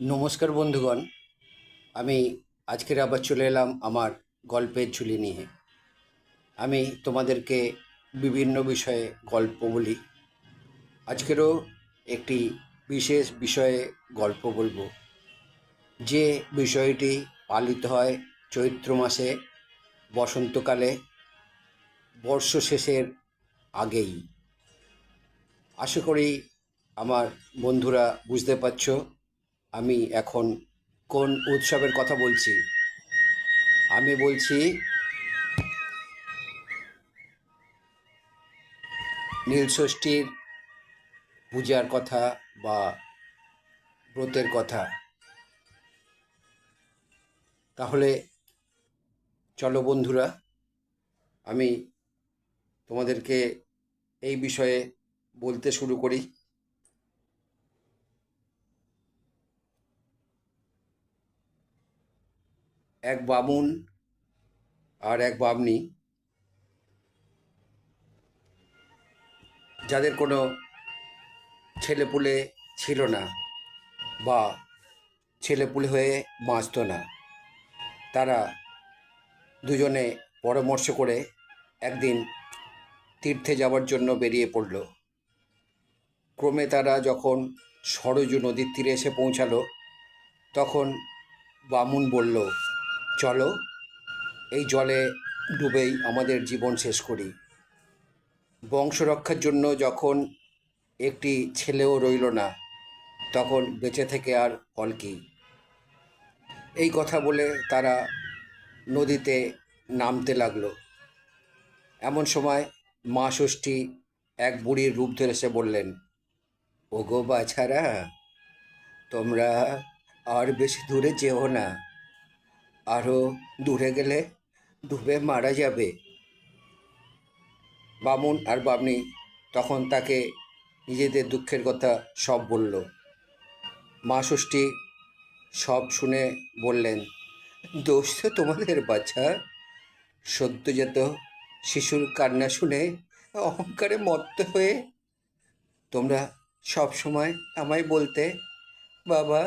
নমস্কার বন্ধুগণ, আমি আজকের আবার চলে এলাম আমার গল্পের ঝুলি নিয়ে। আমি তোমাদেরকে বিভিন্ন বিষয়ে গল্প বলি। আজকেরও একটি বিশেষ বিষয়ে গল্প বলব। যে বিষয়টি পালিত হয় চৈত্র মাসে, বসন্তকালে, বর্ষ শেষের আগেই। আশা করি আমার বন্ধুরা বুঝতে পারছ আমি এখন কোন উৎসবের কথা বলছি? আমি বলছি নীলষষ্ঠীর পূজার কথা বা ব্রতের কথা। তাহলে চলো বন্ধুরা, আমি তোমাদেরকে এই বিষয়ে বলতে শুরু করি। এক বামুন আর এক বামনি, যাদের কোনো ছেলেপুলে ছিল না বা ছেলেপুলে হয়ে বাঁচত না, তারা দুজনে পরামর্শ করে একদিন তীর্থে যাওয়ার জন্য বেরিয়ে পড়ল। ক্রমে তারা যখন সরজু নদীর তীরে এসে পৌঁছালো, তখন বামুন বলল চলো, এই জলে ডুবেই আমাদের জীবন শেষ করি। বংশ রক্ষার জন্য যখন একটি ছেলেও রইল না, তখন বেঁচে থেকে আর ফল কি? এই কথা বলে তারা নদীতে নামতে লাগল। এমন সময় মা ষষ্ঠী এক বুড়ির রূপ ধরে এসে বললেন, ওগো বাছারা, তোমরা আর বেশি দূরে যেও না। আরও দূরে গেলে ডুবে মারা যাবে। বামুন আর বামনি তখন তাকে নিজেদের দুঃখের কথা সব বলল। মা ষষ্ঠী সব শুনে বললেন, দোষ তো তোমাদের বাচ্চা সদ্যজাত শিশুর কান্না শুনে অহংকারে মত্ত হয়ে তোমরা সব সময় আমায় বলতে, বাবা,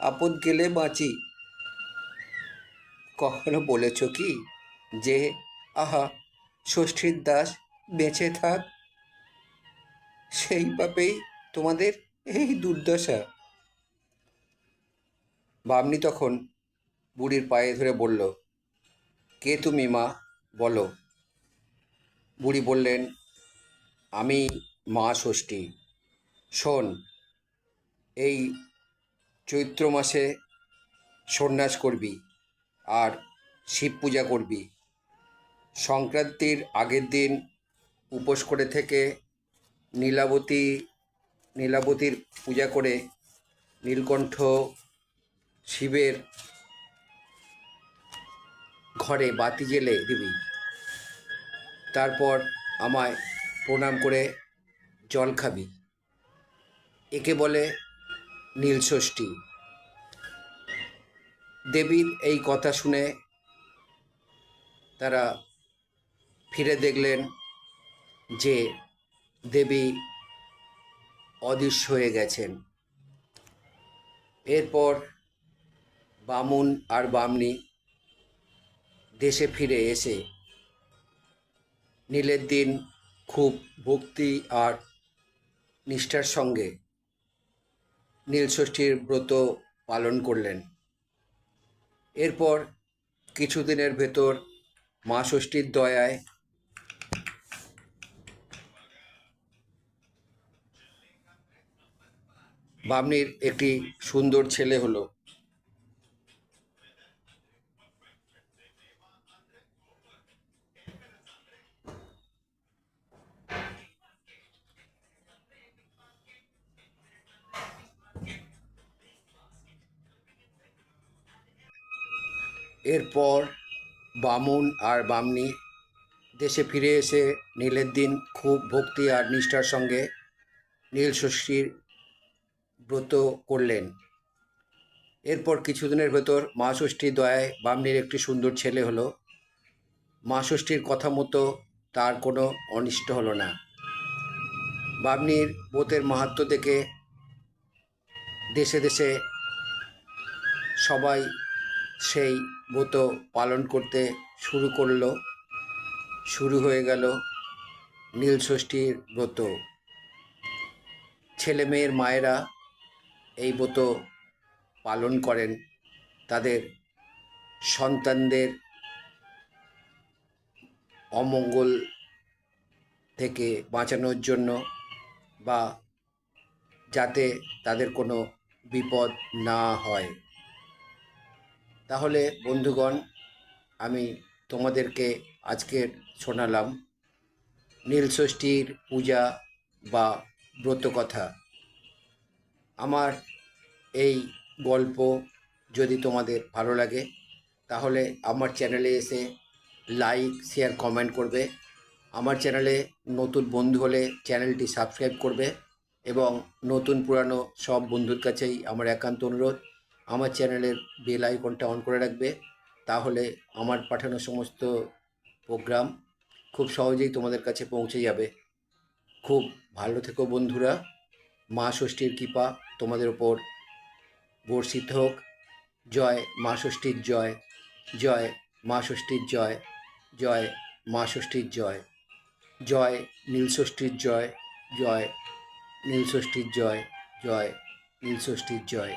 আপদ গেলে বাঁচি কখনো বলেছ কি যে, আহা, ষষ্ঠীর দাস বেঁচে থাক? সেই পাপেই তোমাদের এই দুর্দশা। বামনি তখন বুড়ির পায়ে ধরে বলল, কে তুমি মা? বলো। বুড়ি বললেন, আমি মা ষষ্ঠী। শোন, এই চৈত্র মাসে সন্ন্যাস করবি। আর শিব পূজা করবি। সংক্রান্তির আগের দিন উপোস করে থেকে নীলাবতী, নীলাবতীর পূজা করে নীলকণ্ঠ শিবের ঘরে বাতি জেলে দিবি। তারপর আমায় প্রণাম করে জল খাবি। একে বলে নীলষষ্ঠী। দেবীর এই কথা শুনে তারা ফিরে দেখলেন যে দেবী অদৃশ্য হয়ে গেছেন। এরপর বামুন আর বামনি দেশে ফিরে এসে নীলের দিন খুব ভক্তি আর নিষ্ঠার সঙ্গে নীলষষ্ঠীর ব্রত পালন করলেন। এরপর কিছুদিনের ভেতর মা ষষ্ঠীর দয়ায় বামনির একটি সুন্দর ছেলে হলো। এরপর বামুন আর বামনি দেশে ফিরে এসে নীলের দিন খুব ভক্তি আর নিষ্ঠার সঙ্গে নীল ষষ্ঠীর ব্রত করলেন। এরপর কিছুদিনের ভেতর মা ষষ্ঠীর দয়ায় বামনির একটি সুন্দর ছেলে হলো। মা ষষ্ঠীর কথা মতো তার কোনো অনিষ্ট হলো না। বামনির ব্রতের মাহাত্ম্য দেখে দেশে দেশে সবাই সেই ব্রত পালন করতে শুরু করল। শুরু হয়ে গেল নীল ষষ্ঠীর ব্রত। ছেলে মেয়ের মায়েরা এই ব্রত পালন করেন। তাদের সন্তানদের অমঙ্গল থেকে বাঁচানোর জন্য বা যাতে তাদের কোনো বিপদ না হয়। তাহলে, বন্ধুগণ, আমি তোমাদেরকে আজকের শোনালাম নীলষষ্ঠীর পূজা বা ব্রতকথা। আমার এই গল্প যদি তোমাদের ভালো লাগে, তাহলে আমার চ্যানেলে এসে লাইক, শেয়ার, কমেন্ট করবে। আমার চ্যানেলে নতুন বন্ধু হলে চ্যানেলটি সাবস্ক্রাইব করবে এবং নতুন পুরানো সব বন্ধুর কাছেই আমার একান্ত অনুরোধ। আমার চ্যানেলের বেল আইকনটা অন করে রাখবে। তাহলে আমার পাঠানো সমস্ত প্রোগ্রাম খুব সহজেই তোমাদের কাছে পৌঁছে যাবে। খুব ভালো থেকো বন্ধুরা। মা ষষ্ঠীর কৃপা তোমাদের ওপর। বর্ষিত হোক। জয় মা ষষ্ঠীর জয়। জয় মা ষষ্ঠীর জয়। জয় মা ষষ্ঠীর জয়। জয় নীলষষ্ঠীর জয়। জয় নীলষষ্ঠীর জয়। জয় নীলষষ্ঠীর জয়।